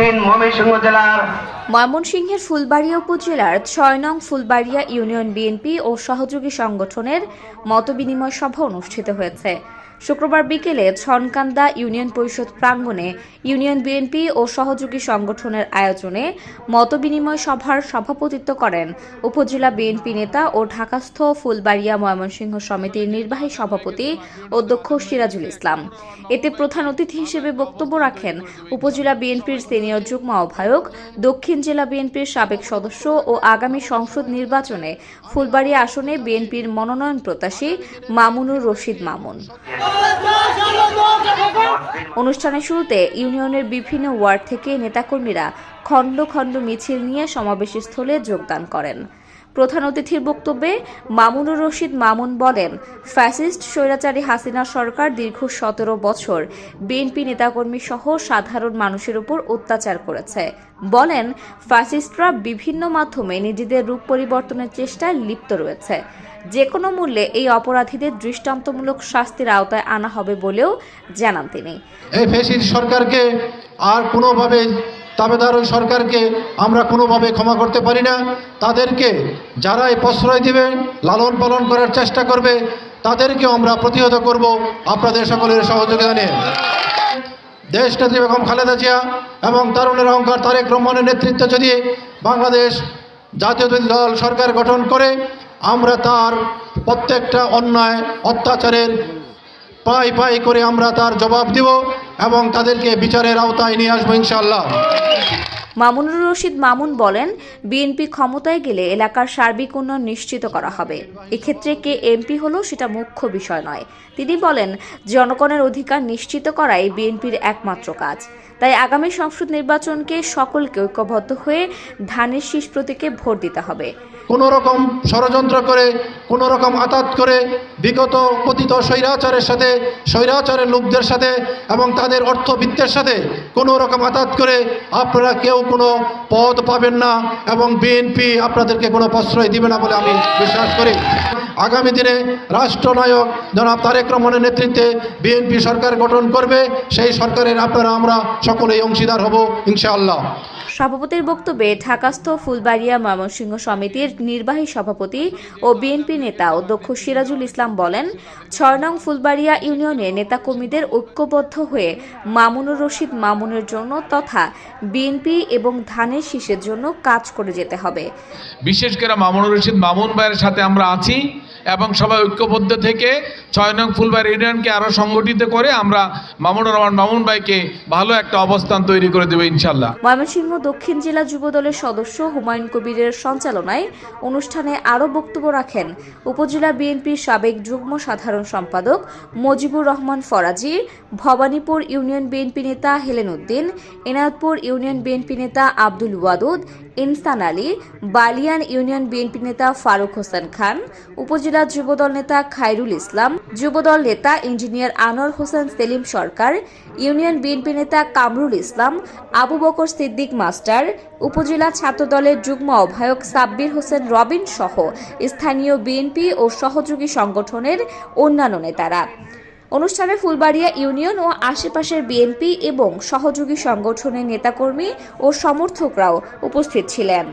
ময়মনসিংহ জেলার ময়মনসিংহের ফুলবাড়িয়া উপজেলার ছয় নং ফুলবাড়িয়া ইউনিয়ন বিএনপি ও সহযোগী সংগঠনের মতবিনিময় সভা অনুষ্ঠিত হয়েছে। শুক্রবার বিকেলে ছনকান্দা ইউনিয়ন পরিষদ প্রাঙ্গণে ইউনিয়ন বিএনপি ও সহযোগী সংগঠনের আয়োজনে মতবিনিময় সভার সভাপতিত্ব করেন উপজেলা বিএনপি নেতা ও ঢাকাস্থ ফুলবাড়িয়া ময়মনসিংহ সমিতির নির্বাহী সভাপতি অধ্যক্ষ সিরাজুল ইসলাম। এতে প্রধান অতিথি হিসেবে বক্তব্য রাখেন উপজেলা বিএনপির সিনিয়র যুগ্ম আহ্বায়ক, দক্ষিণ জেলা বিএনপির সাবেক সদস্য ও আগামী সংসদ নির্বাচনে ফুলবাড়িয়া আসনে বিএনপির মনোনয়ন প্রত্যাশী মামুনুর রশিদ মামুন। অনুষ্ঠানের শুরুতে ইউনিয়নের বিভিন্ন ওয়ার্ড থেকে নেতাকর্মীরা খণ্ড খণ্ড মিছিল নিয়ে সমাবেশস্থলে যোগদান করেন। প্রধান অতিথির বক্তব্যে মামুনুর রশিদ মামুন বলেন, ফ্যাসিস্ট স্বৈরাচারী হাসিনা সরকার দীর্ঘ সতেরো বছর বিএনপি নেতাকর্মী সহ সাধারণ মানুষের উপর অত্যাচার করেছে। বলেন, ফ্যাসিস্টরা বিভিন্ন মাধ্যমে নিজেদের রূপ পরিবর্তনের চেষ্টায় লিপ্ত রয়েছে। যে কোনো মূল্যে এই অপরাধীদের দৃষ্টান্তমূলক শাস্তির আওতায় আনা হবে বলেও জানান তিনি। এই ফেসির সরকারকে আর কোনোভাবে দাবেদার ওই সরকারকে আমরা কোনোভাবে ক্ষমা করতে পারি না। তাদেরকে যারা এই প্রশ্রয় দিবে, লালন পালন করার চেষ্টা করবে, তাদেরকেও আমরা প্রতিহত করব। আপনাদের সকলের সহযোগিতা নিয়ে। দেশ নেত্রী বেগম খালেদা জিয়া এবং তরুণের অহংকার তারেক রহমানের নেতৃত্ব যদি বাংলাদেশ জাতীয় দল সরকার গঠন করে, আমরা তার প্রত্যেকটা অন্যায়, অত্যাচারের পাই পাই করে আমরা তার জবাব দিব এবং তাদেরকে বিচারের আওতায় নিয়ে আসব ইনশাআল্লাহ। মামুনুর রশিদ মামুন বলেন বিএনপি ক্ষমতায় গেলে এলাকার সার্বিক উন্নয়ন নিশ্চিত করা হবে। এক্ষেত্রে কে এমপি হলো সেটা মুখ্য বিষয় নয়। তিনি বলেন, জনগণের অধিকার নিশ্চিত করাই বিএনপির একমাত্র কাজ। তাই আগামী সংসদ নির্বাচনকে সকলকে ঐক্যবদ্ধ হয়ে ধানের শীষ প্রতীকে ভোট দিতে হবে। কোনো রকম ষড়যন্ত্র করে কোনো রকম আতাত করে বিগত কথিত স্বৈরাচারের সাথে, স্বৈরাচারের লোকদের সাথে এবং তাদের অর্থবিত্তের সাথে কোনো রকম আতাত করে আপনারা কেউ কোনো পদ পাবেন না এবং বিএনপি আপনাদেরকে কোনো প্রশ্রয় দিবে না বলে আমি বিশ্বাস করি। আগামী দিনে রাষ্ট্রনায়ক জনাব তারেক রহমানের নেতৃত্বে বিএনপি সরকার গঠন করবে সেই সরকারের আপনারা আমরা সকলেই অংশীদার হব ইনশাআল্লাহ। সভাপতির বক্তব্যে ঢাকাস্থ ফুলবাড়িয়া ময়মনসিংহ সমিতির নির্বাহী সভাপতি ও বিএনপি নেতা অধ্যক্ষ সিরাজুল ইসলাম বলেন ছয় নং ফুলবাড়িয়া ইউনিয়নের নেতাকর্মীদের ঐক্যবদ্ধ হয়ে মামুনুর রশিদ মামুনের জন্য তথা বিএনপি এবং ধানের শীষের জন্য কাজ করে যেতে হবে। বিশেষ করে মামুনুর রশিদ মামুন ভাইয়ের সাথে আমরা আছি। এবং সবাই ঐক্যবদ্ধ থেকে ছয় নং ফুলবাড়ি ইউনিয়নকে আরও সংগঠিত করে আমরা মামুনুর রহমান, মামুন ভাইকে ভালো একটা অবস্থান তৈরি করে দেবো ইনশাল্লাহ ময়মনসিংহ দক্ষিণ জেলা যুবদলের সদস্য হুমায়ুন কবিরের সঞ্চালনায় অনুষ্ঠানে আরও বক্তব্য রাখেন উপজেলা বিএনপির সাবেক যুগ্ম সাধারণ সম্পাদক মজিবুর রহমান ফরাজি, ভবানীপুর ইউনিয়ন বিএনপি নেতা হেলেন উদ্দিন, এনায়তপুর ইউনিয়ন বিএনপি নেতা আব্দুল ওয়াদুদ ইনসান আলী, বালিয়ান ইউনিয়ন বিএনপি নেতা ফারুক হোসেন খান, উপজেলা যুবদল নেতা খায়রুল ইসলাম, যুবদল নেতা engineer Anwar Hossain Selim Sarkar, union BNP নেতা কামরুল ইসলাম, আবু বকর সিদ্দিক মাস্টার, উপজেলা ছাত্রদলের যুগ্ম আহ্বায়ক সাব্বির হোসেন রবিন সহ স্থানীয় বিএনপি ও সহযোগী সংগঠনের অন্যান্য নেতারা। অনুষ্ঠানে ফুলবাড়িয়া ইউনিয়ন ও আশেপাশের বিএনপি এবং সহযোগী সংগঠনের নেতাকর্মী ও সমর্থকরাও উপস্থিত ছিলেন।